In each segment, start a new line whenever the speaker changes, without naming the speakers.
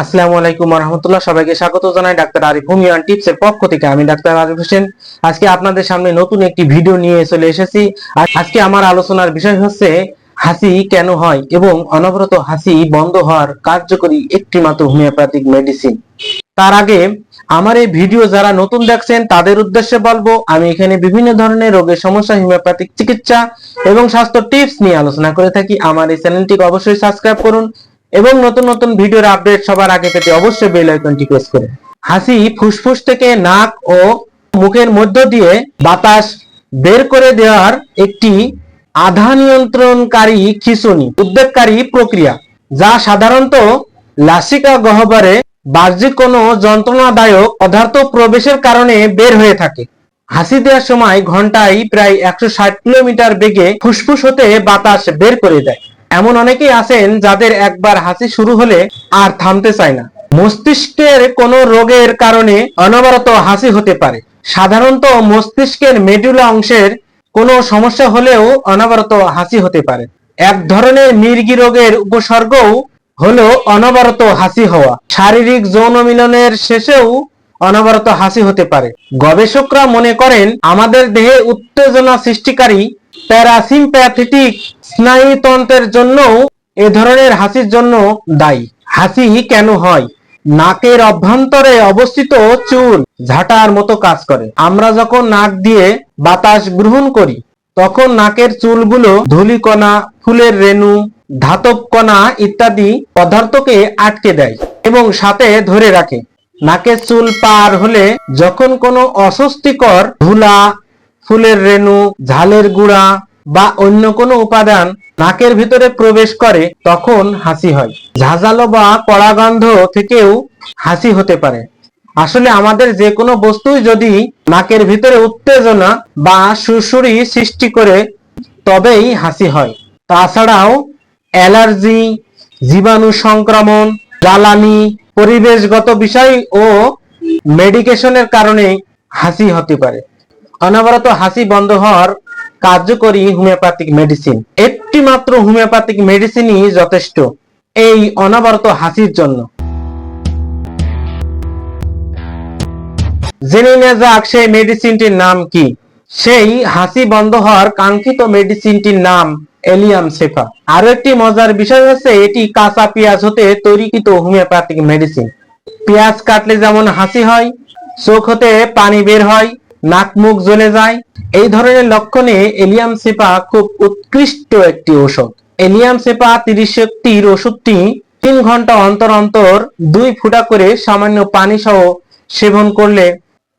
আসসালামু আলাইকুম রহমতুল্লাহ সবাইকে স্বাগত জানাই ডাক্তার আরিফ হোমিয়ান টিপস এর পক্ষ থেকে। আমি ডাক্তার আরিফ হোসেন। আজকে আপনাদের সামনে নতুন একটি ভিডিও নিয়ে চলে এসেছি। আজকে আমার আলোচনার বিষয় হচ্ছে, হাসি কেন হয় এবং অনবরত হাসি বন্ধ হওয়ার কার্যকরী একটি মাত্র হোমিওপ্যাথিক মেডিসিন। তার আগে, আমার এই ভিডিও যারা নতুন দেখছেন, তাদের উদ্দেশ্যে বলব, আমি এখানে বিভিন্ন ধরনের রোগের সমস্যা, হোমিওপ্যাথিক চিকিৎসা এবং স্বাস্থ্য টিপস নিয়ে আলোচনা করে থাকি। আমার এই চ্যানেলটিকে অবশ্যই সাবস্ক্রাইব করুন। এবং নতুন নতুন ভিডিওর আপডেট সবার আগে পেতে অবশ্যই বেল আইকনটি প্রেস করুন হাসি, ফুসফুস থেকে নাক ও মুখের মধ্য দিয়ে বাতাস বের করে দেওয়ার একটি আধা নিয়ন্ত্রণকারী খিঁচুনি, উদ্বেগকারী প্রক্রিয়া, যা সাধারণত লাসিকা গহ্বরে বাহ্যিক কোনো যন্ত্রণাদায়ক পদার্থ প্রবেশের কারণে বের হয়ে থাকে। হাসি দেওয়ার সময় ঘন্টায় প্রায় একশো ষাট কিলোমিটার বেগে ফুসফুস হতে বাতাস বের করে দেয়। এমন অনেকেই আছেন যাদের একবার হাসি শুরু হলে আর থামতে চায় না। মস্তিষ্কের কোনো রোগের কারণে অনবরত হাসি হতে পারে। সাধারণত মস্তিষ্কের মেডুলা অংশের কোনো সমস্যা হলেও অনবরত হাসি হতে পারে। এক ধরনের মির্গি রোগের উপসর্গও হলো অনবরত হাসি হওয়া। শারীরিক যৌন মিলনের শেষেও অনবরত হাসি হতে পারে। গবেষকরা মনে করেন, আমাদের দেহে উত্তেজনা সৃষ্টিকারী প্যারাসিম্প্যাথেটিক স্নায়ুতন্ত্রের জন্য এ ধরনের হাসির জন্য দায়ী। হাসি কেন হয়? নাকের অভ্যন্তরে অবস্থিত চুল ঝাঁটার মতো কাজ করে। আমরা যখন নাক দিয়ে বাতাস গ্রহণ করি, তখন নাকের চুলগুলো ধূলিকণা, ফুলের রেণু ধাতব কণা ইত্যাদি পদার্থকে আটকে দেয় এবং সাথে ধরে রাখে। নাকের চুল পার হলে যখন কোনো অস্বস্তিকর ধুলা ফুলের রেণু, ঝালের গুঁড়া বা অন্য কোনো উপাদান নাকের ভিতরে প্রবেশ করে তখন হাসি হয়। ঝাঁঝালো বা কড়া গন্ধ থেকেও হাসি হতে পারে। আসলে আমাদের যে কোনো বস্তুই যদি নাকের ভিতরে উত্তেজনা বা সুরসুরি সৃষ্টি করে, তবেই হাসি হয়। তাছাড়াও অ্যালার্জি, জীবাণু সংক্রমণ, জ্বালানি, পরিবেশগত বিষয় ও মেডিকেশনের কারণে হাসি হতে পারে। অনবরত হাসি বন্ধ হওয়ার কার্যকরী হোমিওপ্যাথিক মেডিসিন। একটি মাত্র হোমিওপ্যাথিক মেডিসিনই যথেষ্ট, এই অনবরত হাসির জন্য। জেনে নেওয়া যাক সেই মেডিসিনটির নাম কি। সেই হাসি বন্ধ হওয়ার কাঙ্ক্ষিত মেডিসিনটির নাম এলিয়াম সেফা আরও একটি মজার বিষয় হচ্ছে, এটি কাঁচা পেঁয়াজ হতে তৈরিকৃত হোমিওপ্যাথিক মেডিসিন। পেঁয়াজ কাটলে যেমন হাসি হয়, চোখ হতে পানি বের হয় নাক মুখ জ্বলে যায়। এই ধরনের লক্ষণে এলিয়াম সেপা খুব উৎকৃষ্ট একটি ঔষধ। এলিয়াম সেপা তিরিশ শক্তির ওষুধটি তিন ঘণ্টা অন্তর অন্তর দুই ফুটা করে সামান্য পানি সহ সেবন করলে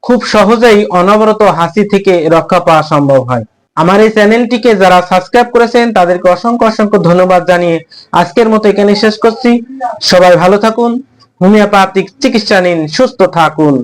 খুব সহজেই অনবরত হাসি থেকে রক্ষা পাওয়া সম্ভব হয়। আমার এই চ্যানেলটিকে যারা সাবস্ক্রাইব করেছেন, তাদেরকে অসংখ্য অসংখ্য ধন্যবাদ জানিয়ে আজকের মতো এখানে শেষ করছি। সবাই ভালো থাকুন, হোমিওপ্যাথিক চিকিৎসা নিন সুস্থ থাকুন।